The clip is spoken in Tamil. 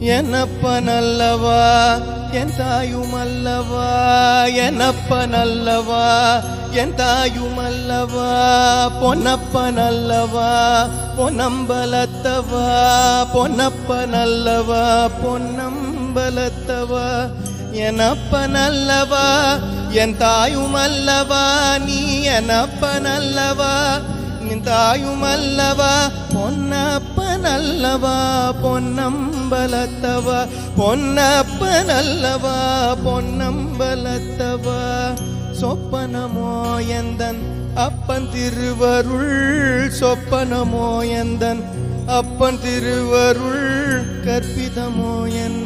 என்னப்பனல்லவா என் தாயுமல்லவா என்னப்பனல்லவா என் தாயுமல்லவா பொன்னப்பனல்லவா பொன்னம்பலத்தவா? பொன்னப்பனல்லவா பொன்னம்பலத்தவா? எனப்பனல்லவா என் தாயும் அல்லவா? நீ எனப்பனல்லவா நின் தாயுமல்லவா பொன்னப்பனல்லவா பொன்னம்பலத்தவா? பொன்னப்பனல்லவா பொன்னம்பலத்தவா? சொப்பனமோ எந்தன் அப்பன் திருவருள்? சொப்பனமோ எந்தன் அப்பன் திருவருள்? கற்பிதமோ என்ன